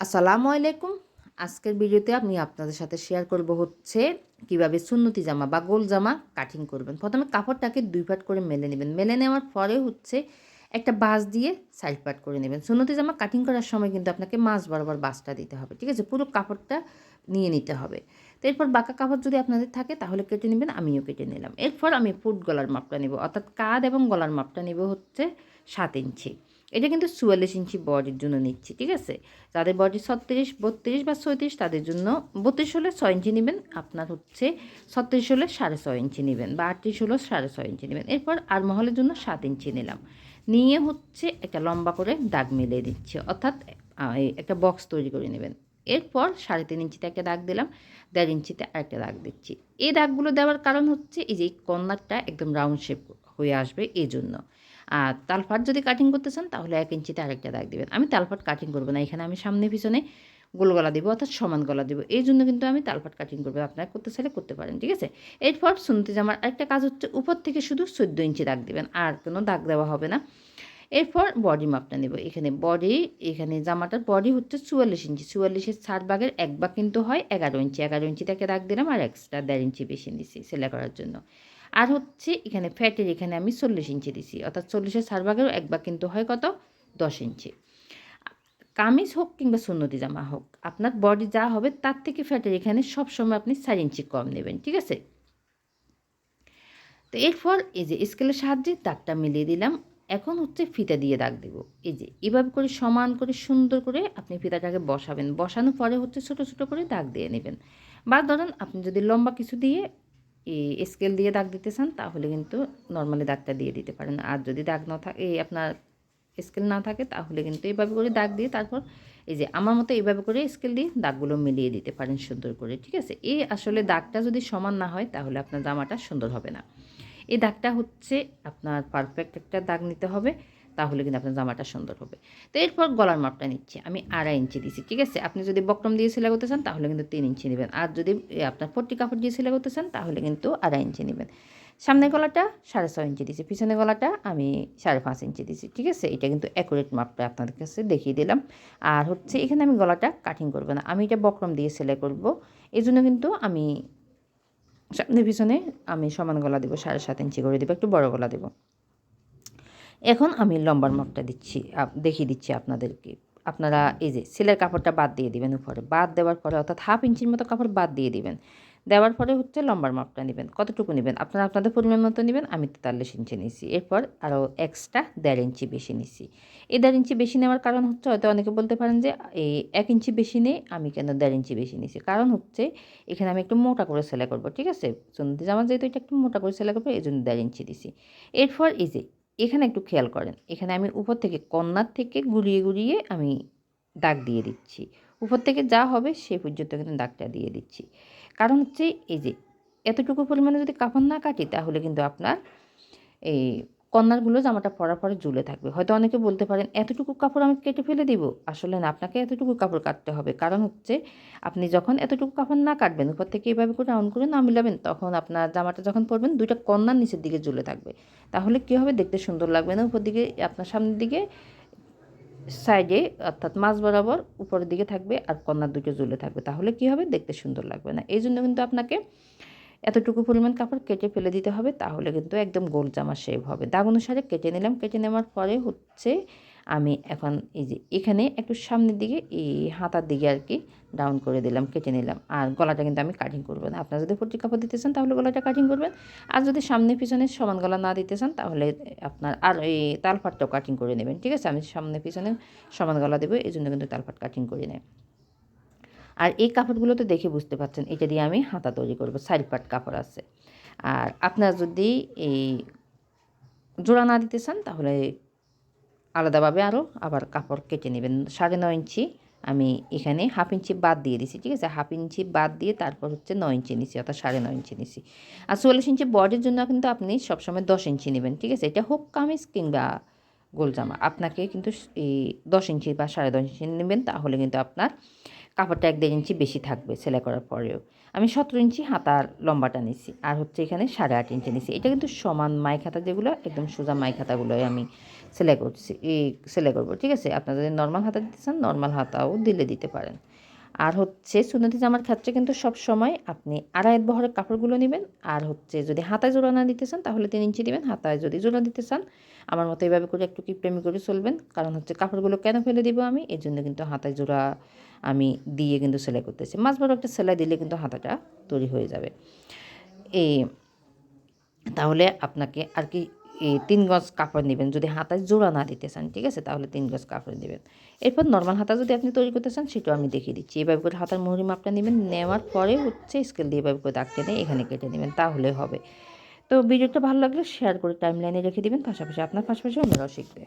আসসালামু আলাইকুম। আজকের ভিডিওতে আমি আপনাদের সাথে শেয়ার করব হচ্ছে কীভাবে সুন্নতি জামা বা গোল জামা কাটিং করবেন। প্রথমে কাপড়টাকে দুই পাট করে মেলে নেবেন। মেলে নেওয়ার পরে হচ্ছে একটা বাস দিয়ে সাইড পাট করে নেবেন। সুন্নতি জামা কাটিং করার সময় কিন্তু আপনাকে মাছ বরাবর বাসটা দিতে হবে, ঠিক আছে? পুরো কাপড়টা নিয়ে নিতে হবে। তো এরপর বাঁকা কাপড় যদি আপনাদের থাকে তাহলে কেটে নেবেন, আমিও কেটে নিলাম। এরপর আমি ফুট গলার মাপটা নেব, অর্থাৎ কাঁধ এবং গলার মাপটা নেব হচ্ছে সাত ইঞ্চি। এটা কিন্তু চুয়াল্লিশ ইঞ্চি বডির জন্য নিচ্ছি, ঠিক আছে? যাদের বডি ছত্রিশ, বত্রিশ বা ছয়ত্রিশ, তাদের জন্য বত্রিশ হলে ছয় ইঞ্চি নেবেন, আপনার হচ্ছে ছত্রিশ হলে সাড়ে ছয় ইঞ্চি নেবেন বা আটত্রিশ হলে সাড়ে ছয় ইঞ্চি নেবেন। এরপর আর মহলের জন্য সাত ইঞ্চি নিলাম। নিয়ে হচ্ছে একটা লম্বা করে দাগ মিলিয়ে দিচ্ছি অর্থাৎ একটা বক্স তৈরি করে নেবেন। এরপর সাড়ে তিন ইঞ্চিতে একটা দাগ দিলাম, দেড় ইঞ্চিতে আরেকটা দাগ দিচ্ছি। এই দাগগুলো দেওয়ার কারণ হচ্ছে এই যে কর্নারটা একদম রাউন্ড শেপ হয়ে আসবে এই জন্য আর তালফাট যদি কাটিং করতে চান, তাহলে এক ইঞ্চিতে আরেকটা দাগ দেবেন। আমি তালফাট কাটিং করব না, এখানে আমি সামনে পিছনে গোল গলা দেবো অর্থাৎ সমান গলা দেবো। এই জন্য কিন্তু আমি তালফাট কাটিং করব আপনারা করতে চাইলে করতে পারেন, ঠিক আছে? এরপর শুনতে জামার আরেকটা কাজ হচ্ছে, উপর থেকে শুধু চোদ্দ ইঞ্চি দাগ দেবেন, আর কোনো দাগ দেওয়া হবে না। এরপর বডি মাপটা নেব, এখানে বডি এখানে জামাটার বডি হচ্ছে চুয়াল্লিশ ইঞ্চি। চুয়াল্লিশের ষাট ভাগের এক ভাগ কিন্তু হয় এগারো ইঞ্চি। এগারো ইঞ্চি থেকে দাগ দিলাম, আর এক্সট্রা দেড় ইঞ্চি বেশি দিছি সেলাই করার জন্য। আর হচ্ছে এখানে ফ্যাটের এখানে আমি চল্লিশ ইঞ্চি দিছি। অর্থাৎ চল্লিশের ষাট ভাগের এক ভাগ কিন্তু হয় কত? দশ ইঞ্চি। কামিজ হোক কিংবা সুন্নতি জামা হোক, আপনার বডি যা হবে তার থেকে ফ্যাটের এখানে সবসময় আপনি চার ইঞ্চি কম নেবেন, ঠিক আছে? তো এরপর এই যে স্কেলের সাহায্যে দাগটা মিলিয়ে দিলাম। এখন হচ্ছে ফিতা দিয়ে দাগ দেব। এই যে এভাবে করে সমান করে সুন্দর করে আপনি ফিতাটাকে বসাবেন। বসানোর পরে হচ্ছে ছোট ছোট করে দাগ দিয়ে নেবেন। বা ধরেন আপনি যদি লম্বা কিছু দিয়ে স্কেল দিয়ে দাগ দিতে চান, তাহলে কিন্তু নর্মালি দাগটা দিয়ে দিতে পারেন। আর যদি দাগ না থাকে আপনার স্কেল না থাকে, তাহলে কিন্তু এইভাবে করে দাগ দিয়ে তারপর এই যে আমার মতো এইভাবে করে স্কেল দিয়ে দাগগুলো মিলিয়ে দিতে পারেন সুন্দর করে, ঠিক আছে? এই আসলে দাগটা যদি সমান না হয়, তাহলে আপনার জামাটা সুন্দর হবে না। এই দাগটা হচ্ছে আপনার পারফেক্ট একটা দাগ নিতে হবে। তাহলে কিন্তু আপনার জামাটা সুন্দর হবে। তো এরপর গলার মাপটা নিচ্ছি। আমি আড়াই ইঞ্চি দিচ্ছি ঠিক আছে? আপনি যদি বক্রম দিয়ে সেলাই করতে চান, তাহলে কিন্তু তিন ইঞ্চি নেবেন। আর যদি আপনার পট্টি কাপড় দিয়ে সেলাই করতে চান, তাহলে কিন্তু আড়াই ইঞ্চি নেবেন। সামনের গলাটা সাড়ে ছয় ইঞ্চি দিচ্ছি পিছনের গলাটা আমি সাড়ে পাঁচ ইঞ্চি দিয়েছি, ঠিক আছে? এটা কিন্তু অ্যাকুরেট মাপটা আপনাদের কাছে দেখিয়ে দিলাম। আর হচ্ছে এখানে আমি গলাটা কাটিং করব না। আমি এটা বক্রম দিয়ে সেলাই করব। এই জন্য কিন্তু আমি সামনে পিছনে আমি সমান গলা দেবো, সাড়ে সাত ইঞ্চি করে দেবো, একটু বড় গলা দেবো। এখন আমি লম্বার মাপটা দিচ্ছি দেখিয়ে দিচ্ছি আপনাদেরকে। আপনারা এই যে সেলের কাপড়টা বাদ দিয়ে দিবেন উপরে। বাদ দেওয়ার পরে অর্থাৎ হাফ ইঞ্চির মতো কাপড় বাদ দিয়ে দিবেন। দেওয়ার পরে হচ্ছে লম্বার মাপটা নেবেন। কতটুকু নেবেন? আপনারা আপনাদের পরিমাণ মতো নেবেন, আমি তেতাল্লিশ ইঞ্চি নিছি এরপর আরও এক্সট্রা দেড় ইঞ্চি বেশি নিছি এই দেড় ইঞ্চি বেশি নেওয়ার কারণ হচ্ছে হয়তো অনেকে বলতে পারেন যে, এই এক ইঞ্চি বেশি নেই, আমি কেন দেড় ইঞ্চি বেশি নিছি কারণ হচ্ছে এখানে আমি একটু মোটা করে সেলাই করব, ঠিক আছে? সুন্দর, জামা যেহেতু এটা একটু মোটা করে সেলাই করব এই জন্য দেড় ইঞ্চি দিছি। এরপর এই যে এখানে একটু খেয়াল করেন। এখানে আমি উপর থেকে কন্যার থেকে গুড়িয়ে গুড়িয়ে আমি দাগ দিয়ে দিচ্ছি। উপর থেকে যা হবে সে পর্যন্ত কিন্তু দাগটা দিয়ে দিচ্ছি। কারণ হচ্ছে এই যে, এতটুকু পরিমাণে যদি কাপড় না কাটি তাহলে কিন্তু আপনার এই কন্যারগুলো জামাটা পরে ঝুলে থাকবে। হয়তো অনেকে বলতে পারেন, এতটুকু কাপড় আমি কেটে ফেলে দিব? আসলে না, আপনাকে এতটুকু কাপড় কাটতে হবে। কারণ হচ্ছে, আপনি যখন এতটুকু কাপড় না কাটবেন, উপর থেকে এভাবে করে রাউন্ড করে না মিলাবেন, তখন আপনার জামাটা যখন পরবেন, দুইটা কন্যার নিচের দিকে ঝুলে থাকবে। তাহলে কী হবে? দেখতে সুন্দর লাগবে না উপর দিকে, আপনার সামনের দিকে? সাইডে অর্থাৎ মাছ বরাবর উপরের দিকে থাকবে আর কন্যার দুটো ঝুলে থাকবে। তাহলে কী হবে? দেখতে সুন্দর লাগবে না। এই জন্য কিন্তু আপনাকে এতটুকু পরিমাণ কাপড় কেটে ফেলে দিতে হবে, তাহলে কিন্তু একদম গোল জামা শেভ হবে। দাগ অনুসারে কেটে নিলাম, কেটে নেওয়ার পরে হচ্ছে আমি এখন এই যে এখানে একটু সামনের দিকে, এই হাতার দিকে আর কি ডাউন করে দিলাম, কেটে নিলাম। আর গলাটা কিন্তু আমি কাটিং করব না। আপনারা যদি পট্টি কাপড় দিতে চান, তাহলে গলাটা কাটিং করবেন। আর যদি সামনে পিছনে সমান গলা না দিতে চান, তাহলে আপনার আর এই তালফাটটাও কাটিং করে নেবেন, ঠিক আছে? আমি সামনে পিছনে সমান গলা দেবো, এই জন্য কিন্তু তালফাট কাটিং করে নেয় আর এই কাপড়গুলো তো দেখে বুঝতে পারছেন, এটা দিয়ে আমি হাতা তৈরি করব, সাইড পাট কাপড় আছে। আর আপনারা যদি এই জোড়া না দিতে চান, তাহলে আলাদাভাবে আরও আবার কাপড় কেটে নেবেন। সাড়ে নয় ইঞ্চি আমি এখানে হাফ ইঞ্চি বাদ দিয়ে দিছি, ঠিক আছে? হাফ ইঞ্চি বাদ দিয়ে তারপর হচ্ছে নয় ইঞ্চি নিছি, অর্থাৎ সাড়ে নয় ইঞ্চি নিছি। আর চল্লিশ ইঞ্চি বডির জন্য কিন্তু আপনি সবসময় দশ ইঞ্চি নেবেন, ঠিক আছে? এটা হোক কামিজ কিংবা গোলজামা আপনাকে কিন্তু এই দশ ইঞ্চি বা সাড়ে দশ ইঞ্চি নেবেন, তাহলে কিন্তু আপনার কাপড়টা এক দেড় ইঞ্চি বেশি থাকবে সেলাই করার পরেও। আমি সতেরো ইঞ্চি হাতার লম্বাটা নিছি আর হচ্ছে এখানে সাড়ে আট ইঞ্চি নিছি। এটা কিন্তু সমান মাই খাতা যেগুলো, একদম সোজা মাই খাতাগুলোই আমি সেলাই করছি সেলাই করব, ঠিক আছে? আপনারা যদি নর্মাল হাতা দিতে চান, নর্মাল হাতাও দিলে দিতে পারেন। আর হচ্ছে সুন্নতি জামার ক্ষেত্রে কিন্তু সব সময় আপনি আড়াই বহরের কাপড়গুলো নেবেন। আর হচ্ছে যদি হাতায় জোড়া না দিতে চান, তাহলে তিন ইঞ্চি দিবেন। হাতায় যদি জোড়া দিতে চান, আমার মতো এইভাবে করে একটু কিপটেমি করে চলবেন। কারণ হচ্ছে কাপড়গুলো কেন ফেলে দিব আমি? এই জন্য কিন্তু হাতায় জোড়া আমি দিয়ে কিন্তু সেলাই করতেছি। মাছ বড় একটা সেলাই দিলে কিন্তু হাতাটা তৈরি হয়ে যাবে। এই, তাহলে আপনাকে আর কি এই তিন গজ কাপড় নেবেন, যদি হাতায় জোড়া না দিতে চান, ঠিক আছে? তাহলে তিন গজ কাপড় নেবেন। এরপর নর্মাল হাতা যদি আপনি তৈরি করতে চান, সেটাও আমি দেখিয়ে দিচ্ছি। এভাবে করে হাতার মুহুরি মাপটা নেবেন, নেওয়ার পরে হচ্ছে স্কেল দিয়ে এভাবে করে দাগ টেনে এখানে কেটে নেবেন, তাহলে হবে। তো ভিডিওটা ভালো লাগলে শেয়ার করে টাইম লাইনে রেখে দেবেন, পাশাপাশি আপনার পাশাপাশি অন্যরাও শিখবে।